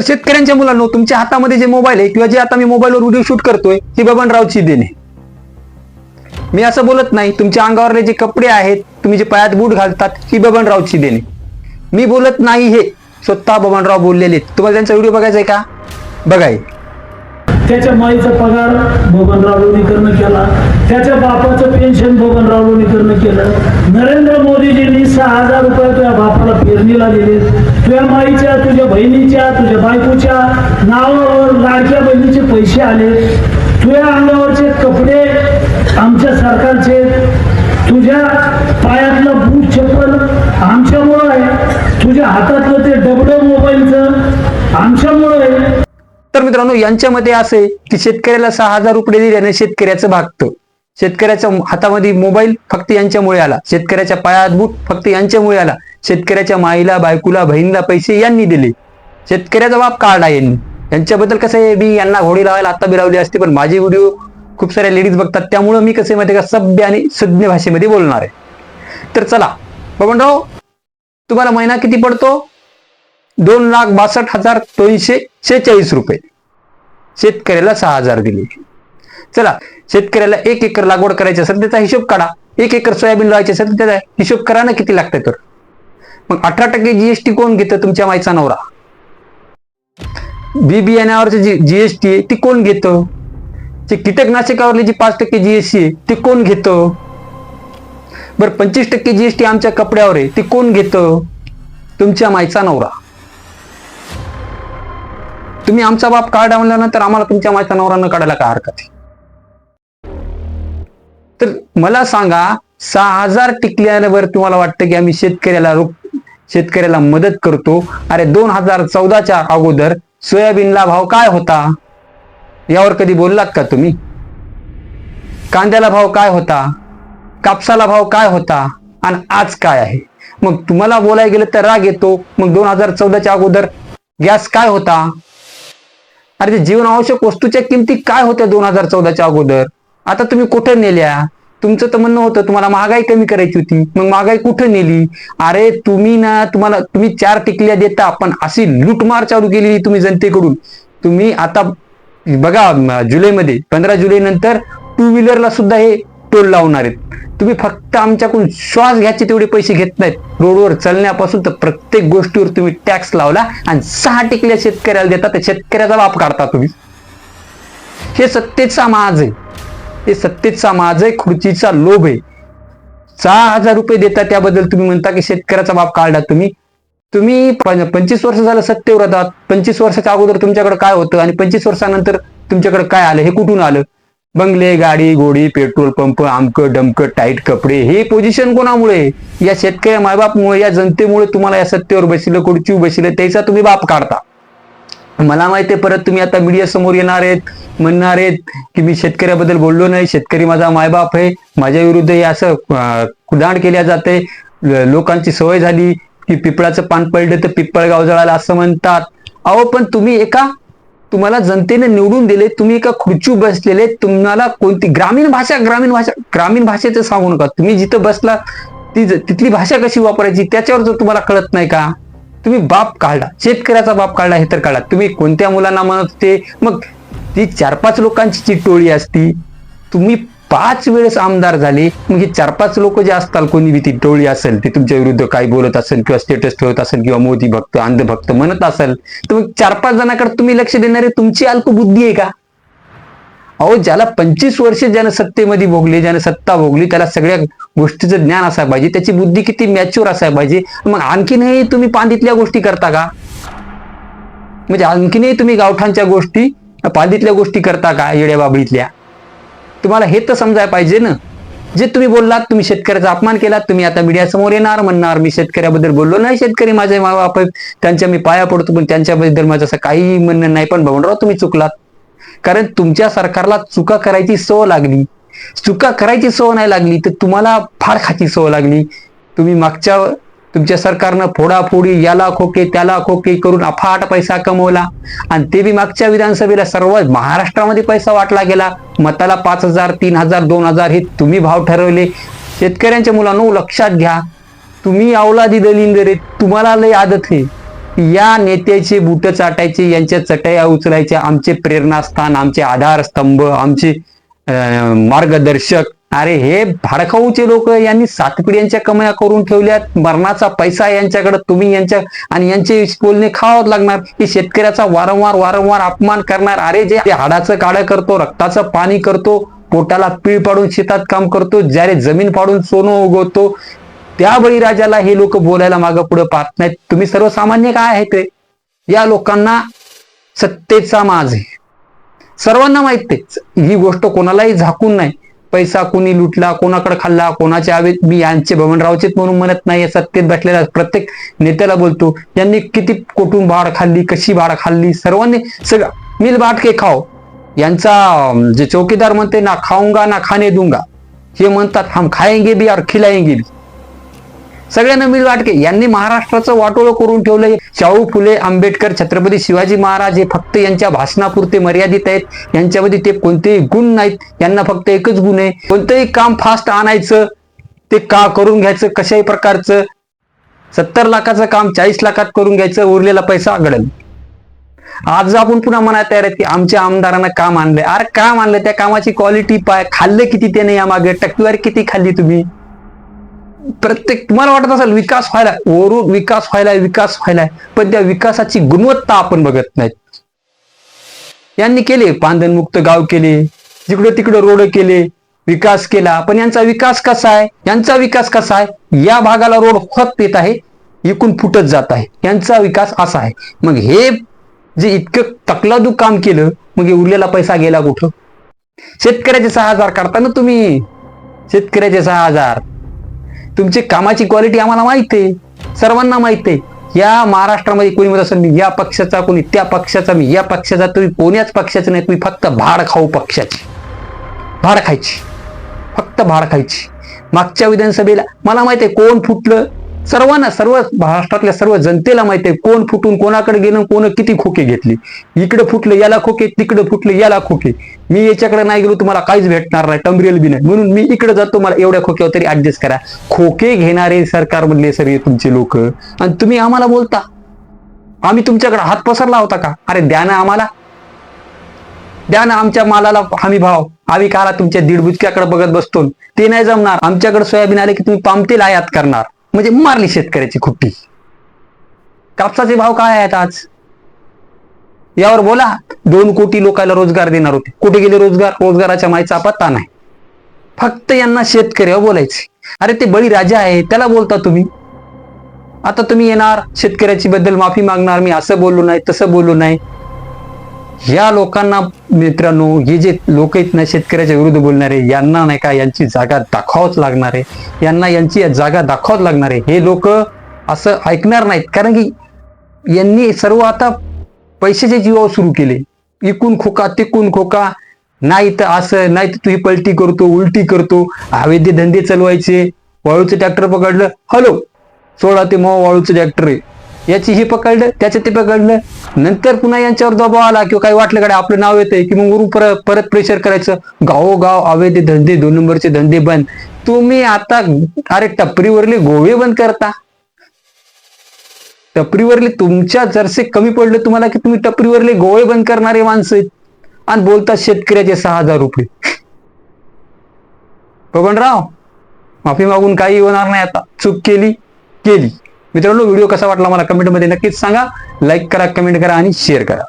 तर शेतकऱ्यांच्या मुलांना तुमच्या हातामध्ये जे मोबाईल आहे किंवा जे आता मी मोबाईलवर व्हिडिओ शूट करतोय ही बबनरावची देणे. मी असं बोलत नाही तुमच्या अंगावरले जे कपडे आहेत तुम्ही जे पायात बूट घालतात ही बबनरावची देणे. मी बोलत नाही हे स्वतः बबनराव बोललेले तुम्हाला त्यांचा व्हिडिओ बघायचा आहे का? बघाय त्याच्या माईचा पगार बबनराव लोणीकरनं केला. त्याच्या बापाचं पेन्शन बबनराव लोणीकरनं केलं. नरेंद्र मोदीजींनी सहा हजार रुपये त्या बापाला पेरणीला दिले तुझ्या माईच्या तुझ्या बहिणीच्या तुझ्या बायकोच्या नावावर लाडक्या बहिणीचे पैसे आले. तुझ्या अंगावरचे कपडे आमच्या सरकारचे. तुझ्या पायातलं बूट चप्पल आमच्यामुळं आहे. तुझ्या हातातलं ते डबडं मोबाईलचं आमच्यामुळं आहे. तर मित्रांनो यांच्यामध्ये असे की शेतकऱ्याला सहा हजार रुपये दिल्याने शेतकऱ्याचं भागतं. शेतकऱ्याच्या हातामध्ये मोबाईल फक्त यांच्यामुळे आला. शेतकऱ्याच्या पायात बूट फक्त यांच्यामुळे आला. शेतकऱ्याच्या माईला बायकूला बहिणीला पैसे यांनी दिले. शेतकऱ्याचा बाप काढला यांनी. यांच्याबद्दल कसं आहे मी यांना घोडी लावायला आता बिरावली लावली असते पण माझे व्हिडिओ खूप साऱ्या लेडीज बघतात. त्यामुळं मी कसं माहिती का सभ्य आणि सज्ञ भाषेमध्ये बोलणार आहे. तर चला बबनराव तुम्हाला महिना किती पडतो? दोन लाख बासष्ट हजार दोनशे शेहेचाळीस रुपये. शेतकऱ्याला सहा हजार दिले. चला शेतकऱ्याला एक एकर लागवड करायची असेल त्याचा हिशोब काढा. एक एकर सोयाबीन लावायची असेल तर त्याचा हिशोब करा ना किती लागतं तर मग अठरा टक्के जीएसटी कोण घेतं तुमच्या माईचा नवरा? बी बियाण्यावरची जी जीएसटी आहे ती कोण घेतं? जे कीटकनाशकावरली जी पाच टक्के जीएसटी आहे ती कोण घेतं? बरं पंचवीस टक्के जीएसटी आमच्या कपड्यावर आहे ती कोण घेतं? तुमच्या माईचा नवरा. तुम्ही आमचा बाप कार्ड आणल्यानंतर आम्हाला तुमच्या माईचा नवरा न काढायला काय हरकत आहे? तर मला सांगा सहा हजार टिकल्यावर तुम्हाला वाटतं की आम्ही शेतकऱ्याला रोख शेतकऱ्याला मदत करतो. अरे दोन हजार चौदाच्या अगोदर सोयाबीनला भाव काय होता? यावर कधी बोललात का तुम्ही? कांद्याला भाव काय होता? कापसाला भाव काय होता? आणि आज काय आहे? मग तुम्हाला बोलायला गेलं तर राग येतो. मग दोन हजार चौदाच्या अगोदर गॅस काय होता? अरे ते जीवन आवश्यक वस्तूच्या किमती काय होत्या दोन हजार चौदाच्या अगोदर? आता तुम्ही कुठे नेल्या? तुमचं तर म्हणणं होतं तुम्हाला महागाई कमी करायची होती. मग महागाई कुठे नेली? अरे तुम्ही ना तुम्हाला तुम्ही चार टिकल्या देता पण अशी लूटमार चालू केली तुम्ही जनतेकडून. तुम्ही आता बघा जुलैमध्ये पंधरा जुलै नंतर टू व्हीलरला सुद्धा हे टोल लावणार आहेत. तुम्ही फक्त आमच्याकडून श्वास घ्यायचे तेवढे पैसे घेत नाहीत. रोडवर चालण्यापासून तर प्रत्येक गोष्टीवर तुम्ही टॅक्स लावला आणि सहा टिकल्या शेतकऱ्याला देता तर शेतकऱ्याचा बाप काढता तुम्ही. हे सत्तेचा माज आहे. ते सत्तेचा माज खुर्चीचा लोभ आहे. सहा हजार रुपये देता त्याबद्दल तुम्ही म्हणता की शेतकऱ्याचा बाप काढला तुम्ही. तुम्ही पंचवीस वर्ष झालं सत्तेवर आहात. पंचवीस वर्षाच्या अगोदर तुमच्याकडे काय होतं आणि पंचवीस वर्षानंतर तुमच्याकडे काय आलं हे कुठून आलं? बंगले गाडी घोडी पेट्रोल पंप आमक डमक टाईट कपडे हे पोझिशन कोणामुळे? या शेतकरी मायबापमुळे या जनतेमुळे तुम्हाला या सत्तेवर बसलं खुर्ची बसलं त्याचा तुम्ही बाप काढता. मला माहिती आहे परत तुम्ही आता मीडिया समोर येणार आहेत म्हणणार आहेत की मी शेतकऱ्याबद्दल बोललो नाही शेतकरी माझा मायबाप आहे माझ्या विरुद्ध हे असं कुदाण केल्या जाते लोकांची सवय झाली की पिपळाचं पान पडलं तर पिपळगाव गाव जळाला असं म्हणतात. अहो पण तुम्ही एका तुम्हाला जनतेने निवडून दिले तुम्ही एका खुर्ची बसलेले तुम्हाला कोणती ग्रामीण भाषा ग्रामीण भाषा ग्रामीण भाषेचं सांगू नका. तुम्ही जिथं बसला ती तिथली भाषा कशी वापरायची त्याच्यावर जर तुम्हाला कळत नाही का? तुम्ही बाप काढला. शेतकऱ्याचा बाप काढला हे तर काढला. तुम्ही कोणत्या मुलांना म्हणत होते? मग ती चार पाच लोकांची जी टोळी असती. तुम्ही पाच वेळेस आमदार झाले. मग हे चार पाच लोक जे असतात कोणी बी ती टोळी असेल ते तुमच्या विरुद्ध काही बोलत असेल किंवा स्टेटस ठेवत असेल किंवा मोदी भक्त अंधभक्त म्हणत असेल तर मग चार पाच जणांकडे तुम्ही लक्ष देणारे तुमची अल्पबुद्धी आहे का? अहो ज्याला पंचवीस वर्ष ज्यानं सत्तेमध्ये भोगली ज्यानं सत्ता भोगली त्याला सगळ्या गोष्टीचं ज्ञान असायला पाहिजे त्याची बुद्धी किती मॅच्युअर असायला पाहिजे मग आणखीनही तुम्ही पांडितल्या गोष्टी करता का? म्हणजे आणखीनही तुम्ही गावठांच्या गोष्टी पांडितल्या गोष्टी करता का येड्या बाबळीतल्या? तुम्हाला हे तर समजायला पाहिजे ना? जे तुम्ही बोललात तुम्ही शेतकऱ्याचा अपमान केलात तुम्ही आता मीडियासमोर येणार म्हणणार मी शेतकऱ्याबद्दल बोललो नाही शेतकरी माझे मा बाप त्यांच्या मी पाया पडतो पण त्यांच्याबद्दल माझं असं काही म्हणणं नाही पण भवनराव तुम्ही चुकलात. कारण तुमच्या सरकारला चुका करायची सव लागली. चुका करायची सव नाही लागली तर तुम्हाला फार खाची सव लागली. तुम्ही मागच्या तुमच्या सरकारनं फोडाफोडी याला खोके त्याला खोके करून अफाट पैसा कमवला. आणि ते बी मागच्या विधानसभेला सर्व महाराष्ट्रामध्ये पैसा वाटला गेला. मताला पाच हजार तीन हजार दोन हजार हे तुम्ही भाव ठरवले. शेतकऱ्यांच्या मुलांनो लक्षात घ्या. तुम्ही अवलादी दलिंदर तुम्हाला लय आदत आहे. या नेत्याचे बुट चाटायचे यांच्या चटया उचलायच्या आमचे प्रेरणास्थान आमचे आधारस्तंभ आमचे मार्गदर्शक. अरे हे भाडकाऊचे लोक यांनी सात पिढ्यांच्या कमाया करून ठेवल्यात. मरणाचा पैसा यांच्याकडे तुम्ही यांच्या आणि यांचे बोलणे खावत लागणार. की शेतकऱ्याचा वारंवार वारंवार अपमान करणार. अरे जे जे हाडाचं काळं करतो रक्ताचं पाणी करतो पोटाला पीळ पाडून शेतात काम करतो ज्याने जमीन पाडून सोनं उगवतो त्या बळीराजाला हे लोक बोलायला मागं पुढे पाहत नाहीत. तुम्ही सर्वसामान्य काय आहे ते? या लोकांना सत्तेचा माज आहे. सर्वांना माहीत आहे ही गोष्ट कोणालाही झाकून नाही. पैसा कोणी लुटला कोणाकडे खाल्ला कोणाच्या आवेत मी यांचे भवनरावचेच म्हणून म्हणत नाही सत्तेत बसलेल्या प्रत्येक नेत्याला बोलतो यांनी किती कोटून भाड खाल्ली कशी भाड खाल्ली? सर्वांनी सगळं मिल बाट के खाओ. यांचा जे चौकीदार म्हणते ना खाऊंगा ना खाणे दूंगा. हे म्हणतात हम खाएंगे भी और खिलाएंगे भी. सगळ्यांना मिल वाटके. यांनी महाराष्ट्राचं वाटोळं करून ठेवलंय शाहू फुले आंबेडकर छत्रपती शिवाजी महाराज हे फक्त यांच्या भाषणापुरते मर्यादित आहेत. यांच्यामध्ये ते कोणतेही गुण नाहीत. यांना फक्त एकच गुण आहे. कोणतंही काम फास्ट आणायचं ते का करून घ्यायचं कशाही प्रकारचं? सत्तर लाखाचं काम चाळीस लाखात करून घ्यायचं उरलेला पैसा घडल आज आपण पुन्हा म्हणा तयार आहेत की आमच्या आमदारांना काम आणलंय. अरे काम आणलं त्या कामाची क्वालिटी पाय. खाल्लं किती त्याने यामागे? टक्केवारी किती खाल्ली तुम्ही? प्रत्येक तुम्हाला वाटत असेल विकास व्हायला वरून विकास व्हायलाय विकास व्हायलाय पण त्या विकासाची गुणवत्ता आपण बघत नाहीत. यांनी केले पांधनमुक्त गाव केले जिकडे तिकडे रोड केले विकास केला पण यांचा विकास कसा आहे? यांचा विकास कसा आहे? या भागाला रोड होत येत आहे इकून फुटत जात आहे. यांचा विकास असा आहे. मग हे जे इतकं तकलादू काम केलं मग हे उरलेला पैसा गेला कुठं? शेतकऱ्याचे सहा हजार काढता ना तुम्ही शेतकऱ्याचे सहा हजार. तुमची कामाची क्वालिटी आम्हाला माहीत आहे. सर्वांना माहीत आहे. या महाराष्ट्रामध्ये कोणी म्हणत असेल मी या पक्षाचा कोणी त्या पक्षाचा मी या पक्षाचा तुम्ही कोण्याच पक्षाचं नाही तुम्ही फक्त भाड खाऊ पक्षाची. भाड खायची. फक्त भाड खायची. मागच्या विधानसभेला मला माहिती आहे कोण फुटलं? सर्वांना सर्व महाराष्ट्रातल्या सर्व जनतेला माहिती आहे कोण फुटून कोणाकडे गेलं कोण किती खोके घेतली. इकडे फुटलं याला खोके तिकडे फुटलं याला खोके. मी याच्याकडे नाही गेलो तुम्हाला काहीच भेटणार नाही टमरेल बी नाही. म्हणून मी इकडे जातो मला एवढ्या खोक्यावर तरी ऍडजस्ट करा. खोके घेणारे सरकारमधले सगळे तुमचे लोक. आणि तुम्ही आम्हाला बोलता. आम्ही तुमच्याकडे हात पसरला होता का? अरे द्या ना आम्हाला. द्या ना आमच्या मालाला हमी भाव. आम्ही काला तुमच्या दीड बुचक्याकडे बघत बसतो. ते नाही जमणार. आमच्याकडे सोयाबीन आले की तुम्ही पामतेल आयात करणार. म्हणजे मारली शेतकऱ्याची खुट्टी. कापसाचे भाव काय आहेत आज? यावर बोला. दोन कोटी लोकांना रोजगार देणार होते. कुठे गेले रोजगार? रोजगाराच्या माईचा पत्ता नाही. फक्त यांना शेतकऱ्यावर हो बोलायचे. अरे ते बळी राजा आहे त्याला बोलता तुम्ही. आता तुम्ही येणार शेतकऱ्याची बद्दल माफी मागणार मी असं बोललो नाही तसं बोललो नाही. या लोकांना मित्रांनो हे जे लोक आहेत ना शेतकऱ्याच्या विरुद्ध बोलणारे यांना नाही का यांची जागा दाखवावच लागणार आहे. यांना यांची जागा दाखवावच लागणार आहे. हे लोक असं ऐकणार नाहीत. कारण की यांनी सर्व आता पैशाचे जीवावर सुरू केले. इकून खोका तिकून खोका. नाही तर असं नाही तर तू ही पलटी करतो उलटी करतो. अवैध धंदे चालवायचे. वाळूचं ट्रॅक्टर पकडलं. हॅलो सोळा ते मग वाळूचं ट्रॅक्टर आहे. याची हे पकडलं त्याचं ते पकडलं. नंतर पुन्हा यांच्यावर दबाव आला किंवा काही वाटलं कडे आपलं नाव येतंय की मग वरून परत परत प्रेशर करायचं. गावोगाव अवैध धंदे दोन नंबरचे धंदे बंद. तुम्ही आता अरे टपरीवरले गोवे बंद करता. टपरीवरले तुमच्या जरसे कमी पडले तुम्हाला की तुम्ही टपरीवरले गोळे बंद करणारे माणसं आहेत. आणि बोलतात शेतकऱ्याचे सहा हजार रुपये. बबनराव माफी मागून काही होणार नाही आता. चूक केली केली. मित्रांनो व्हिडिओ कसा वाटला मला कमेंटमध्ये नक्कीच सांगा. लाईक करा कमेंट करा आणि शेअर करा.